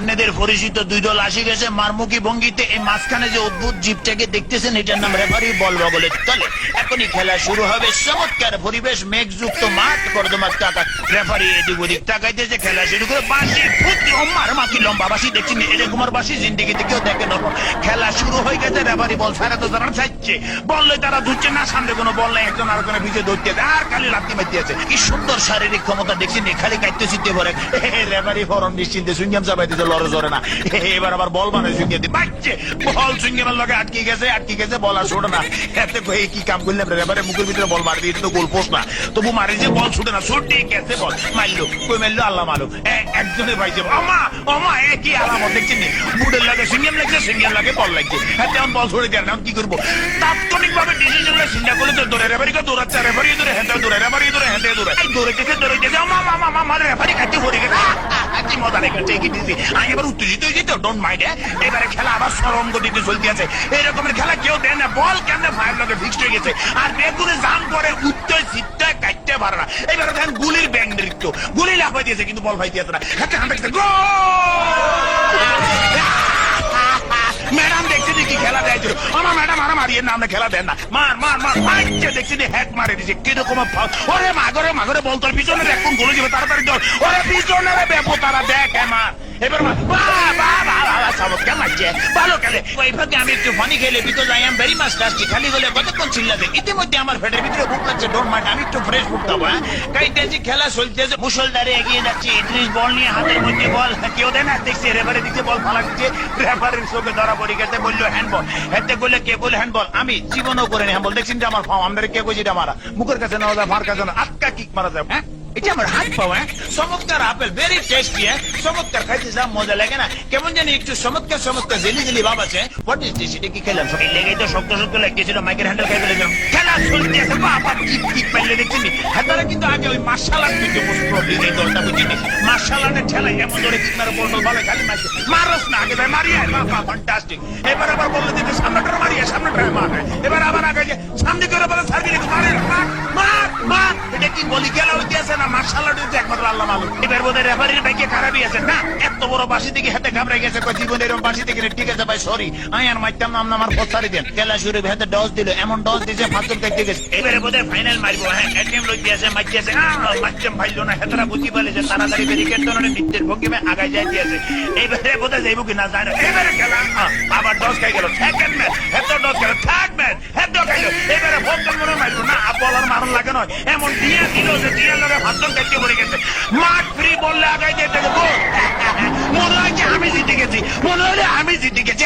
আপনাদের পরিচিত দুই দল আসি গেছে মারমুখী ভঙ্গিতে। এই মাঝখানে যে অদ্ভুত জীবটাকে দেখতেছেন, এটার নাম রেফারি বল বগলের তলে। এখনই খেলা শুরু হবে। চমৎকার পরিবেশ, মেঘযুক্ত মাঠ, কর্দমার টাকা রেফারি এদিক ওদিক তাকাইতেছে, খেলা শুরু করে বাসি ফুটি মার মাকি লম্বা বাসি দেখছি এরকম আর বাসি জিন্দিগিতে কেউ দেখে না। খেলা শুরু হয়ে গেছে রেফারি বল ছাড়া তো তারা চাইছে। বললে তারা ধুচ্ছে না, সামনে কোনো বল নাই, একজন আর কোনো পিছিয়ে ধরতে আর খালি লাত্তি মারতে আছে। কি সুন্দর শারীরিক ক্ষমতা দেখছি খালি কাটতে চিনতে পারে রেফারি ফরম নিশ্চিন্তে চাপাই দিতে লড়ে জরে না। এবার আবার বল মানে সুইংগে দিয়ে বাচ্চে বল সুইংগামের লগে আটকে গেছে আটকে গেছে, বল আর ছোট না। এতে কই কি কাম করলাম রেফারি মুখের ভিতরে বল মারি দিয়ে তো গোল পোস্ট না। তবু মারি যে বল, ছুটে না। ছুটে গেছে বল। মারলো, কই মারলো? আল্লাহ মারলো। একজনে পাইছে আমা আমা এ কি আলামত দেখছেন নি? বুড়ের লাগে সিঙ্গেম লাগছে সিঙ্গেম লাগে, বল লাগছে। হ্যাঁ তেমন বল ছড়ে দেয় কি করব? তাৎক্ষণিক ভাবে ডিসিশন চিন্তা করলে তো দৌড়ে রেফারিকে দৌড়াচ্ছে রেফারি দৌড়ে হেঁটে দৌড়ে রেফারি দৌড়ে হেঁটে দৌড়ে। দৌড়ে গেছে দৌড়ে গেছে। আমা মামা মামা রেফারি কাটতে পড়ে গেছে। আহ, আহ, কি কি আমি এবার উত্তেজিত হয়েছি তো ডোন্ট মাইন্ড এবারে খেলা না খেলা না। দিছে ওরে বল পিছনে তাড়াতাড়ি দৌড় ওরে পিছনে এবার আমি একটু ফানি বিকজ আই ইতিমধ্যে আমার ভিতরে হ্যাঁ? এগিয়ে যাচ্ছে। বল নিয়ে বল কেউ দেখছি দিচ্ছে বল দিচ্ছে। বলে আমি জীবনও করে নি দেখছেন আমার ফাও আমাদের কে কইছি এটা মারা? মুখের কাছে না কাছে আটকা কিক মারা যায় হ্যাঁ? এটা আমার হাত পাও হ্যাঁ চমৎকার আপেল ভেরি টেস্টি চমৎকার খাইতে যা মজা লাগে না কেমন জানি একটু চমৎকার চমৎকার জেলি জেলি ভাব আছে হোয়াট ইজ দিস এটা কি খেলাম সবাই লেগে তো শক্ত শক্ত লাগতেছিল মাইকের হ্যান্ডেল খাই ফেলেছিলাম খেলা চলতে আছে বাবা কিক কিক পাইলে দেখছেন হাতারা কিন্তু আগে ওই মার্শাল আর্ট কিন্তু এই দলটা বুঝিনি মার্শাল আর্টের ঠেলায় এমন ধরে কিক মারে বল বল ভালো খালি মারছে মারস না আগে ভাই মারিয়ে বাবা ফ্যান্টাস্টিক এবার আবার বললে দিতে সামনেটা মারিয়ে সামনেটা মার এবার আবার আগে সামনে করে বলে সার্ভিস মারে মার কি বলি খেলা হইতে আছে না, মার্শাল আর্ট হইতে একমাত্র আল্লাহ মালুম এবার বোধহয় রেফারির বাইকে খারাপই আছে। না, এত বড় বাসি থেকে হাতে ঘাবড়ে গেছে, কই জীবনের এরকম বাসি থেকে ঠিক আছে ভাই সরি আমি আর মাইতাম নাম আমার ফসারি দেন। খেলা শুরু হাতে ডস দিল, এমন ডস দিছে ফাঁসুর দেখতে গেছে। এবারে বোধহয় ফাইনাল মারবো হ্যাঁ এটিএম লইতে আছে মাইতে আছে। মাইতাম ভাইলো না, হেতরা বুঝি বলে যে তাড়াতাড়ি ব্যারিকেড ধরনের নিত্যের ভঙ্গিমে আগায় যাইতে আছে। এবারে বোধহয় যাইব কি না। জানি এবারে খেলা আবার ডস খাই গেল। সেকেন্ড ম্যাচ হেত ডস গেল থার্ড ম্যাচ হেত খাইলো এবারে ভোটন মনে মারবো না বলার মারণ লাগে নয় এমন দিয়া দিল যে দিয়া লগে ভাতন কাটতে পড়ে গেছে। মাঠ ফ্রি বললে আগাই যেতে গোল মনে হয় যে আমি জিতে গেছি। মনে হলে আমি জিতে গেছি!